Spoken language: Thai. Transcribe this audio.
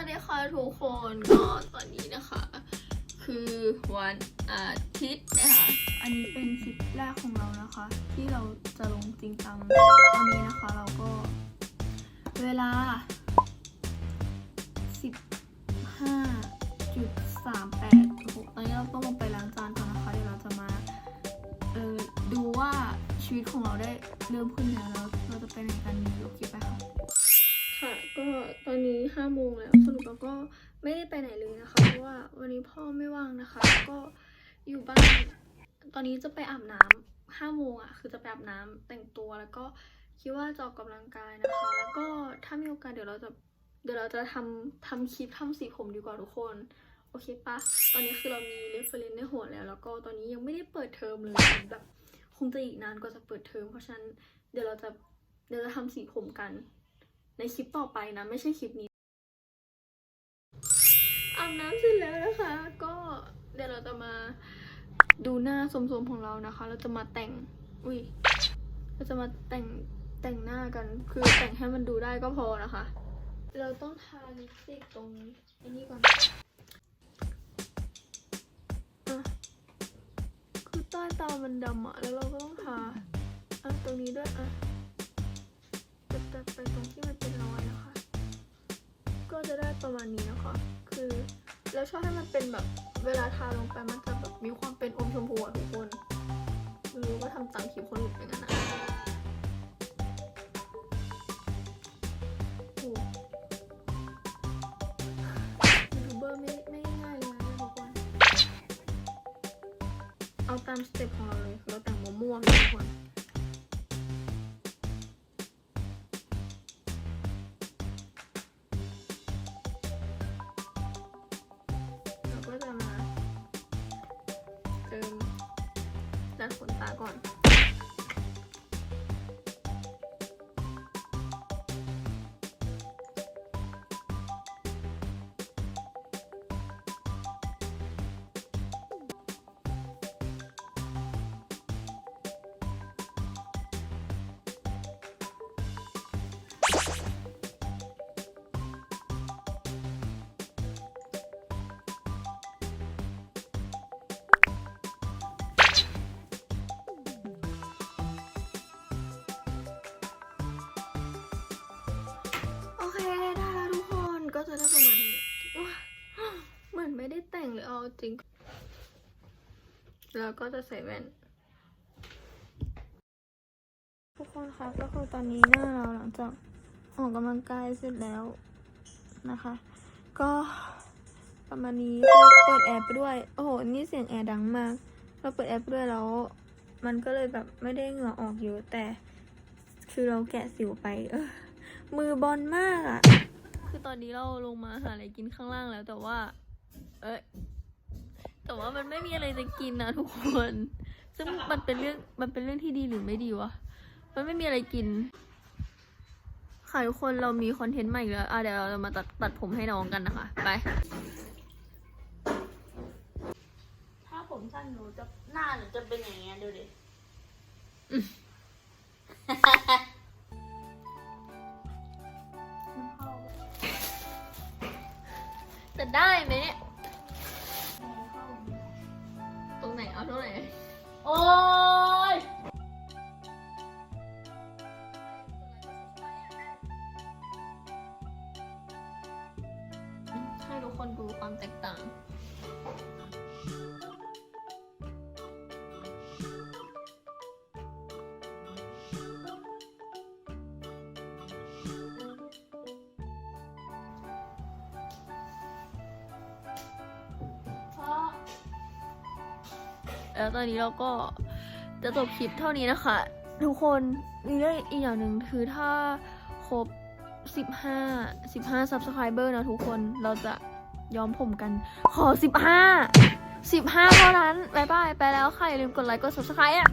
วัสดีค่ะทุกคนก็ตอนนี้นะคะ คือวันอาทิตย์นะคะอันนี้เป็นคลิปแรกของเรานะคะ ที่เราจะลงจริงจังตอนนี้นะคะเราก็เวลา 15.38ถูกตอนนี้เราต้องลงไปล้างจานก่อนนะคะเดี๋ยวเราจะมาเออดูว่าชีวิตของเราได้เริ่มขึ้นแล้ว ห้าโมงแล้วสรุปแล้วก็ไม่ได้ไปไหนเลยนะคะ เพราะว่าวันนี้พ่อไม่ว่างนะคะ ก็อยู่บ้าน ตอนนี้จะไปอาบน้ำห้าโมงอะ คือจะไปอาบน้ำแต่งตัวแล้วก็คิดว่าจะออกกำลังกายนะคะ แล้วก็ถ้ามีโอกาสเดี๋ยวเราจะเดี๋ยวเราจะทำทำคลิปทำสีผมดีกว่าทุกคน โอเคปะตอนนี้คือเรามีเรฟเฟรนซ์ในหัวแล้ว แล้วก็ตอนนี้ยังไม่ได้เปิดเทอมเลยแบบคงจะอีกนานกว่าจะเปิดเทอมเพราะฉะนั้นเดี๋ยวเราจะเดี๋ยวจะทำสีผมกัน ในคลิปต่อไปนะ ไม่ใช่คลิปนี้ บน้ำเสร็จแล้วนะคะ ก็เดี๋ยวเราจะมาดูหน้าสมๆของเรานะคะ เราจะมาแต่ง อุ้ย เราจะมาแต่งแต่งหน้ากัน คือแต่งให้มันดูได้ก็พอนะคะ เราต้องทาลิปสติกตรงไอ้นี่ก่อนอะคือใต้ตามันดำอะแล้วเราก็ต้องทาอะตรงนี้ด้วยอะจะตัดไปตรงที่มันเป็นรอยนะคะ ก็จะได้ประมาณนี้นะคะ คือ เราชอบให้มันเป็นแบบเวลาทาลงไปมันจะแบบมีความเป็นอมชมพูอะทุกคนไม่รู้ว่าทำตามคลิปคนอื่นเป็นกันนะดูเบอร์ไม่ไม่ง่ายนะทุกคนเอาตามสเต็ปของเราเลย ริงแล้วก็จะใส่แว่น ทุกคนคะก็คือตอนนี้หน้าเราหลังจากออกกำลังกายเสร็จแล้วนะคะ ก็ประมาณนี้ก็เปิดแอร์ไปด้วย โอ้โห นี่เสียงแอร์ดังมาก เราเปิดแอร์ไปด้วยแล้ว มันก็เลยแบบไม่ได้เหงื่อออกเยอะแต่ คือเราแกะสิวไป เออ มือบอลมากอะคือตอนนี้เราลงมาหาอะไรกินข้างล่างแล้วแต่ว่า เอ้ย แต่ว่ามันไม่มีอะไรจะกินนะทุกคน ซึ่งมันเป็นเรื่องมันเป็นเรื่องที่ดีหรือไม่ดีวะ มันไม่มีอะไรกินค่ะทุกคนเรามีคอนเทนต์ใหม่อีกแล้วอะเดี๋ยวเราจะมาตัดตัดผมให้น้องกันนะคะ ไป ถ้าผมสั้นหนูจะหน้าหนูจะเป็นอย่างเงี้ยดูดิ จะได้ไหมเนี่ย โอ้ยให้ทุกคนดูความแตกต่าง แล้วตอนนี้เราก็จะจบคลิปเท่านี้นะคะ ทุกคนมีเรื่องอีกอย่างหนึ่งคือถ้าครบ 15 15 subscriber นะทุกคนเราจะย้อมผมกันขอ 15 15 เท่านั้นบายบาย ไปแล้วค่ะ อย่าลืมกดไลค์ กด subscribe อะ